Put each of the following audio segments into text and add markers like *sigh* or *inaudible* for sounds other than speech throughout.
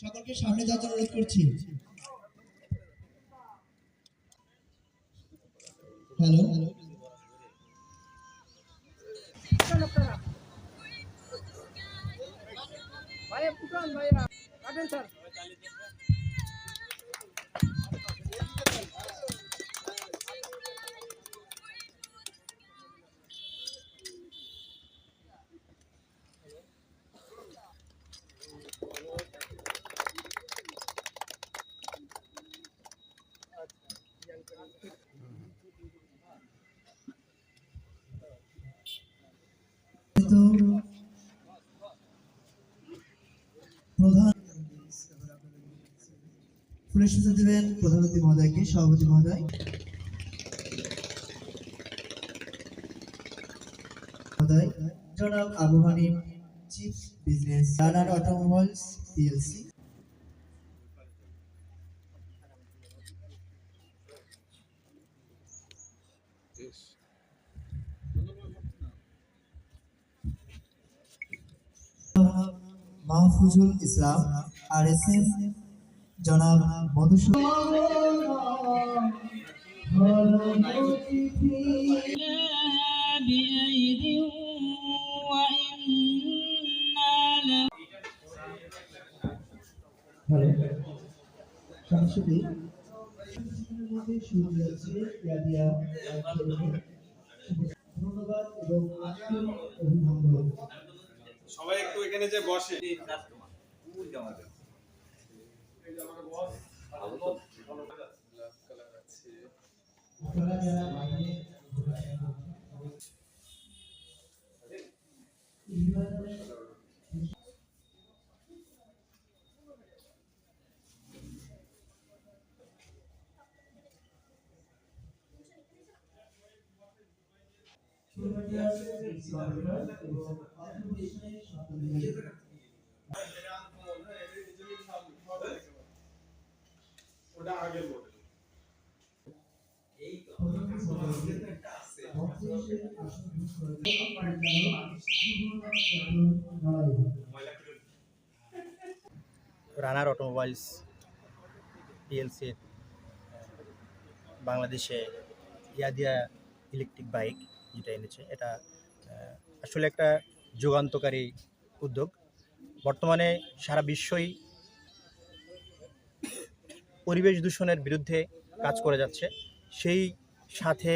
সকলকে সামনে যাওয়ার অনুরোধ করছি। হ্যালো। ভাইয়া ফুটান ভাইয়া স্যার। প্রধান ফুলের মহোদয়কে সভাপতি মহোদয়। জনাব Abu Hanif chief business Runner automobiles PLC Mahfuzul Islam আর এস এস জনাব মধুসূ ধন্যবাদ এবং অভিনন্দন। সবাই একটু এখানে যে বসে। যারা বাইরে রানার অটোমোবাইলস পিএলসির বাংলাদেশে ইয়াদিয়া ইলেকট্রিক বাইক যেটা এনেছে এটা আসলে একটা যুগান্তকারী উদ্যোগ। বর্তমানে সারা বিশ্বই পরিবেশ দূষণের বিরুদ্ধে কাজ করে যাচ্ছে। সেই সাথে,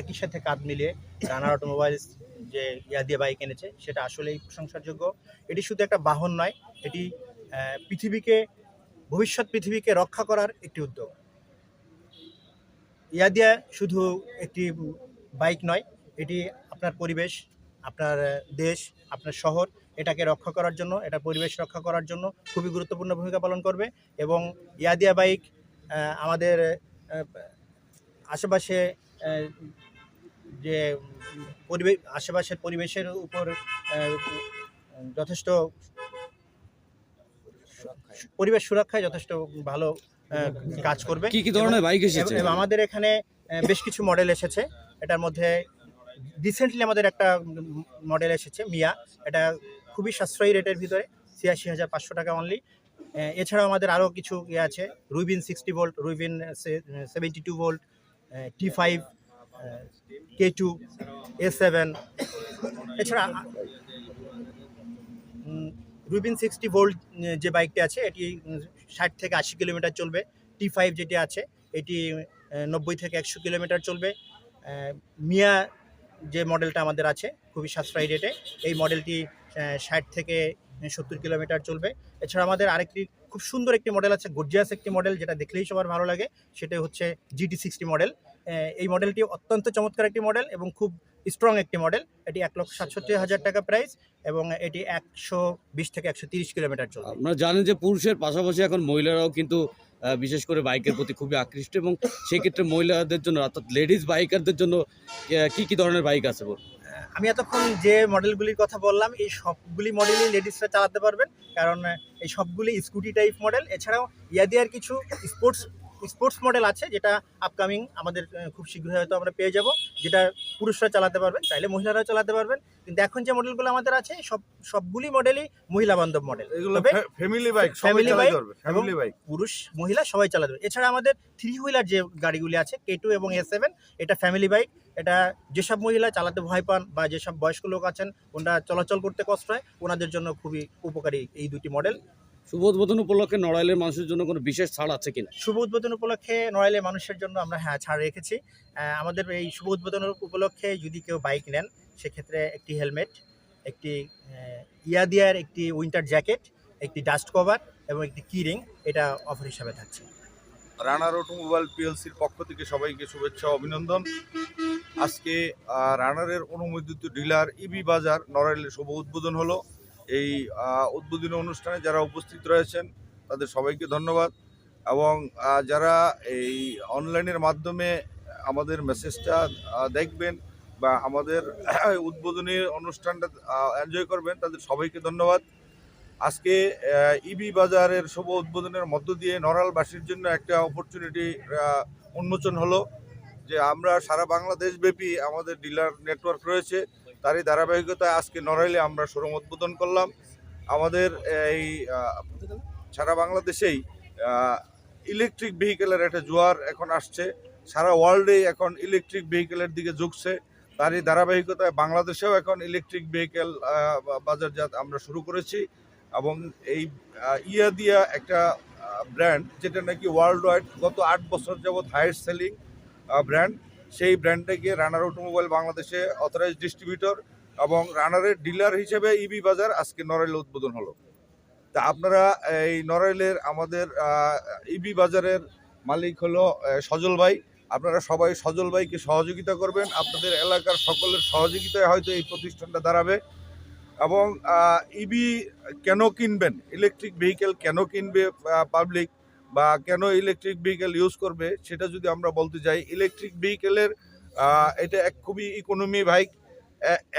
একই সাথে কাঁধ মিলিয়ে রানার অটোমোবাইলস যে ইয়াদিয়া বাইক এনেছে, সেটা আসলেই প্রশংসারযোগ্য। এটি শুধু একটা বাহন নয়, এটি পৃথিবীকে, ভবিষ্যৎ পৃথিবীকে রক্ষা করার একটি উদ্যোগ। ইয়াদিয়া শুধু একটি বাইক নয়, এটি আপনার পরিবেশ আপনার দেশ আপনার শহর এটাকে রক্ষা করার জন্য এটা পরিবেশ রক্ষা করার জন্য খুবই গুরুত্বপূর্ণ ভূমিকা পালন করবে এবং ইয়াদিয়া বাইক আমাদের আশেপাশে যে পরিবেশ আশেপাশের পরিবেশের উপর যথেষ্ট পরিবেশ সুরক্ষায় যথেষ্ট ভালো কাজ করবে। কি কি ধরনের বাইক এসেছে? আমাদের এখানে বেশ কিছু মডেল এসেছে। এটার মধ্যে রিসেন্টলি আমাদের একটা মডেল এসেছে মিয়া এটা খুবই সাশ্রয়ী রেটের ভিতরে, ছিয়াশি হাজার পাঁচশো টাকা অনলি এছাড়াও আমাদের আরও কিছু ইয়ে আছে Rubin sixty volt Rubin seventy two volt T five K two A seven এছাড়া রুবিন সিক্সটি ভোল্ট যে বাইকটি আছে, এটি ষাট থেকে আশি কিলোমিটার চলবে। টি ফাইভ যেটি আছে, এটি নব্বই থেকে একশো কিলোমিটার চলবে। মিয়া যে মডেলটা আমাদের আছে, খুবই সাশ্রয়ী রেটে এই মডেলটি ষাট থেকে সত্তর কিলোমিটার চলবে। এছাড়া আমাদের আরেকটি খুব সুন্দর একটি মডেল আছে গর্জিয়াস একটি মডেল যেটা দেখলেই সবার ভালো লাগে। সেটা হচ্ছে জিটি সিক্সটি মডেল এই মডেলটি অত্যন্ত চমৎকার একটি মডেল এবং খুব স্ট্রং একটি মডেল এটি এক লক্ষ সাতষট্টি হাজার টাকা প্রাইস এবং এটি একশো বিশ থেকে একশো তিরিশ কিলোমিটার চলবে। আপনারা জানেন যে পুরুষের পাশাপাশি এখন মহিলারাও কিন্তু বিশেষ করে বাইকের প্রতি খুবই আকৃষ্ট এবং সেক্ষেত্রে মহিলাদের জন্য অর্থাৎ লেডিস বাইকারদের জন্য কি কি ধরনের বাইক আছে? আমি এতক্ষণ যে মডেলগুলির কথা বললাম, এই সবগুলি মডেলই লেডিসরা চালাতে পারবেন কারণ এই সবগুলি স্কুটি টাইপ মডেল এছাড়াও ইয়াদিয়ার কিছু স্পোর্টস স্পোর্টস মডেল আছে যেটা আপকামিং আমাদের খুব শীঘ্রই হয়তো আমরা পেয়ে যাব যেটা পুরুষরা চালাতে পারবেন চাইলে মহিলারাও চালাতে পারবেন। কিন্তু এখন যে মডেলগুলো আমাদের আছে সব সবগুলি মডেলই মহিলা বান্ধব মডেল ফ্যামিলি বাইক bike পারবে ফ্যামিলি বাইক পুরুষ মহিলা সবাই চালাতে পারবে। এছাড়া আমাদের থ্রি হুইলার যে গাড়িগুলি আছে কে টু এবং এস সেভেন এটা ফ্যামিলি বাইক এটা যেসব মহিলা চালাতে ভয় পান বা যেসব বয়স্ক লোক আছেন ওনারা চলাচল করতে কষ্ট হয় ওনাদের জন্য খুবই উপকারী এই দুটি মডেল শুভ উদ্বোধন উপলক্ষে নড়াইলের মানুষের জন্য কোনো বিশেষ ছাড় আছে কিনা? শুভ উদ্বোধন উপলক্ষে নড়াইলের মানুষের জন্য আমরা হ্যাঁ ছাড় রেখেছি। আমাদের এই শুভ উদ্বোধনের উপলক্ষে যদি কেউ বাইক নেন সেক্ষেত্রে একটি হেলমেট একটি ইয়াদিয়ার একটি উইন্টার জ্যাকেট একটি ডাস্ট কভার এবং একটি কিরিং এটা অফার হিসাবে থাকছে। রানার অটোমোবাইল পিএলসির পক্ষ থেকে সবাইকে শুভেচ্ছা অভিনন্দন। আজকে রানারের অনুমোদিত ডিলার ইবি বাজার নড়াইলের শুভ উদ্বোধন হলো। এই উদ্বোধনী অনুষ্ঠানে যারা উপস্থিত রয়েছেন, তাদের সবাইকে ধন্যবাদ। এবং যারা এই অনলাইনের মাধ্যমে আমাদের মেসেজটা দেখবেন বা আমাদের *coughs* উদ্বোধনী অনুষ্ঠানটা এনজয় করবেন, তাদের সবাইকে ধন্যবাদ। আজকে ইবি বাজারের শুভ উদ্বোধনের মধ্য দিয়ে নড়ালবাসীর জন্য একটা অপরচুনিটি উন্মোচন হলো। যে আমরা সারা বাংলাদেশ ব্যাপী আমাদের ডিলার নেটওয়ার্ক রয়েছে। তারই ধারাবাহিকতায় আজকে নড়াইলে আমরা শোরুম উদ্বোধন করলাম। আমাদের এই সারা বাংলাদেশেই ইলেকট্রিক ভেহিকেলের একটা জোয়ার এখন আসছে। সারা ওয়ার্ল্ডে এখন ইলেকট্রিক ভেহিকেলের দিকে ঝুঁকছে। তারই ধারাবাহিকতায় বাংলাদেশেও এখন ইলেকট্রিক ভেহিকেল বাজারজাত আমরা শুরু করেছি এবং এই আহ, ইয়া দিয়া একটা ব্র্যান্ড যেটা নাকি ওয়ার্ল্ড ওয়াইড গত আট বছর যাবৎ হাইয়েস্ট সেলিং ব্র্যান্ড সেই ব্র্যান্ডে গিয়ে রানার অটোমোবাইল বাংলাদেশে অথরাইজ ডিস্ট্রিবিউটর এবং রানারের ডিলার হিসেবে ইবি বাজার আজকে নড়াইলে উদ্বোধন হলো। তা আপনারা এই নড়াইলের আমাদের ইবি বাজারের মালিক হলো সজল ভাই। আপনারা সবাই সজল ভাইকে সহযোগিতা করবেন। আপনাদের এলাকার সকলের সহযোগিতায় হয়তো এই প্রতিষ্ঠানটা দাঁড়াবে। এবং ইবি কেন কিনবেন? ইলেকট্রিক ভেহিকেল কেন কিনবে পাবলিক বা কেন ইলেকট্রিক ভেহিকেল ইউজ করবে, সেটা যদি আমরা বলতে যাই ইলেকট্রিক ভেহিকেলের এটা এক খুবই ইকোনমি বাইক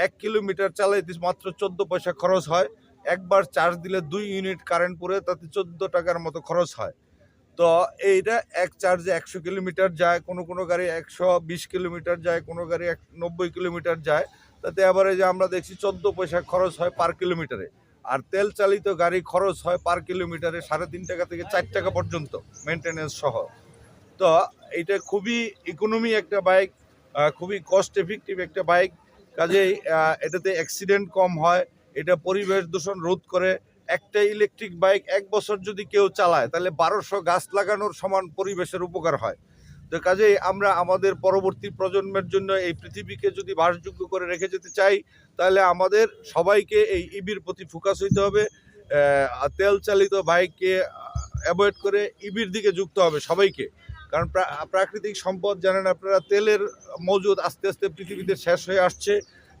এক কিলোমিটার চালাইতে মাত্র চোদ্দ পয়সা খরচ হয়। একবার চার্জ দিলে দুই ইউনিট কারেন্ট পড়ে, তাতে চোদ্দ টাকার মতো খরচ হয়। তো এইটা এক চার্জে একশো কিলোমিটার যায়, কোনো কোনো গাড়ি একশো বিশ কিলোমিটার যায়, কোনো গাড়ি এক নব্বই কিলোমিটার যায়। তাতে আবার যে আমরা দেখছি চোদ্দ পয়সা খরচ হয় পার কিলোমিটারে আর তেল চালিত গাড়ি খরচ হয় পার কিলোমিটারে সাড়ে তিন টাকা থেকে চার টাকা পর্যন্ত মেনটেনেন্স সহ। তো এটা খুবই ইকোনমি একটা বাইক খুবই কস্ট এফেক্টিভ একটা বাইক কাজেই এটাতে অ্যাক্সিডেন্ট কম হয়, এটা পরিবেশ দূষণ রোধ করে। একটা ইলেকট্রিক বাইক এক বছর যদি কেউ চালায়, তাহলে বারোশো গাছ লাগানোর সমান পরিবেশের উপকার হয়। তো কাজেই আমরা আমাদের পরবর্তী প্রজন্মের জন্য এই পৃথিবীকে যদি বাসযোগ্য করে রেখে যেতে চাই, তাহলে আমাদের সবাইকে এই ইবির প্রতি ফোকাস হইতে হবে। তেল চালিত বাইককে অ্যাভয়েড করে ইবির দিকে যুক্ত হবে সবাইকে। কারণ প্রাকৃতিক সম্পদ জানেন আপনারা, তেলের মজুদ আস্তে আস্তে পৃথিবীতে শেষ হয়ে আসছে।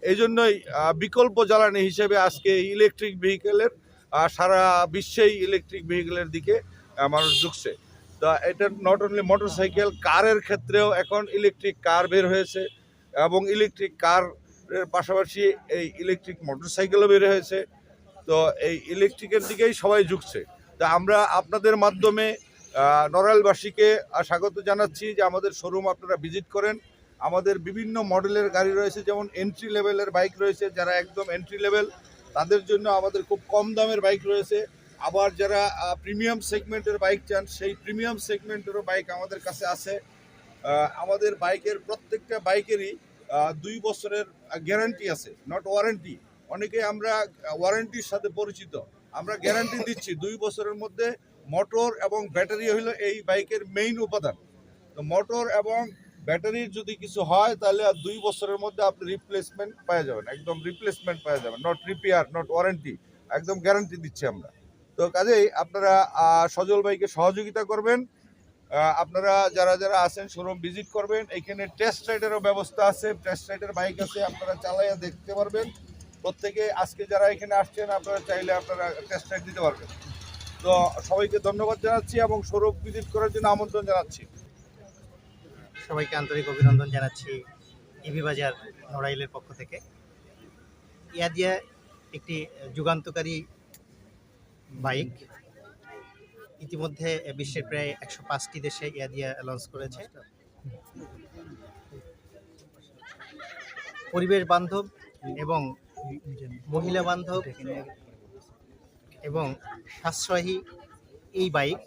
এই জন্যই বিকল্প জ্বালানি হিসেবে আজকে ইলেকট্রিক ভেহিকেলের সারা বিশ্বেই ইলেকট্রিক ভেহিকেলের দিকে মানুষ ঝুঁকছে। তো এটা নট অনলি মোটরসাইকেল কারের ক্ষেত্রেও এখন ইলেকট্রিক কার বের হয়েছে এবং ইলেকট্রিক কারের পাশাপাশি এই ইলেকট্রিক মোটরসাইকেলও বের হয়েছে। তো এই ইলেকট্রিকের দিকেই সবাই ঝুঁকছে। তা আমরা আপনাদের মাধ্যমে আহ, নড়াইলবাসীকে স্বাগত জানাচ্ছি যে আমাদের শোরুম আপনারা ভিজিট করেন। আমাদের বিভিন্ন মডেলের গাড়ি রয়েছে যেমন এন্ট্রি লেভেলের বাইক রয়েছে যারা একদম এন্ট্রি লেভেল তাদের জন্য আমাদের খুব কম দামের বাইক রয়েছে। আবার যারা প্রিমিয়াম সেগমেন্টের বাইক চান, সেই প্রিমিয়াম সেগমেন্টেরও বাইক আমাদের কাছে আছে। আমাদের বাইকের প্রত্যেকটা বাইকেরই দুই বছরের গ্যারান্টি আছে নট ওয়ারেন্টি অনেকে আমরা ওয়ারেন্টির সাথে পরিচিত। আমরা গ্যারান্টি দিচ্ছি, দুই বছরের মধ্যে মোটর এবং ব্যাটারি হলো এই বাইকের মেইন উপাদান। তো মোটর এবং ব্যাটারির যদি কিছু হয়, তাহলে আর দুই বছরের মধ্যে আপনি রিপ্লেসমেন্ট পাওয়া যাবেন, একদম রিপ্লেসমেন্ট পাওয়া যাবেন নট রিপেয়ার নট ওয়ারেন্টি একদম গ্যারান্টি দিচ্ছি আমরা। তো কাজেই আপনারা সজল ভাইকে সহযোগিতা করবেন। আপনারা যারা যারা আছেন, শোরুম ভিজিট করবেন। এখানে টেস্ট রাইডেরও ব্যবস্থা আছে। টেস্ট রাইডের বাইক আছে, আপনারা চালাইয়া দেখতে পারবেন। প্রত্যেকে আজকে যারা এখানে আসছেন, আপনারা চাইলে আপনারা টেস্ট রাইড দিতে পারবেন। তো সবাইকে ধন্যবাদ জানাচ্ছি এবং শোরুম ভিজিট করার জন্য আমন্ত্রণ জানাচ্ছি। সবাইকে আন্তরিক অভিনন্দন জানাচ্ছি ইভি বাজার নড়াইলের পক্ষ থেকে। ইয়াদিয়া একটি যুগান্তকারী বাইক। ইতিমধ্যে বিশ্বের প্রায় একশো পাঁচটি দেশে ইয়াদিয়া লঞ্চ করেছে। পরিবেশ বান্ধব এবং মহিলা বান্ধব এবং সাশ্রয়ী এই বাইক।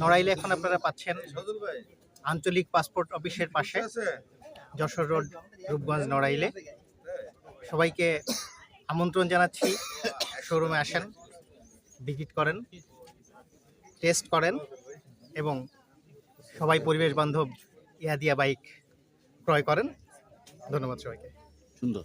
নড়াইলে এখন আপনারা পাচ্ছেন আঞ্চলিক পাসপোর্ট অফিসের পাশে যশোর রোড, রূপগঞ্জ নড়াইলে। সবাইকে আমন্ত্রণ জানাচ্ছি। শোরুমে আসেন। ভিজিট করেন টেস্ট করেন এবং সবাই পরিবেশ বান্ধব ইয়াদিয়া বাইক ক্রয় করেন। ধন্যবাদ সবাইকে। সুন্দর।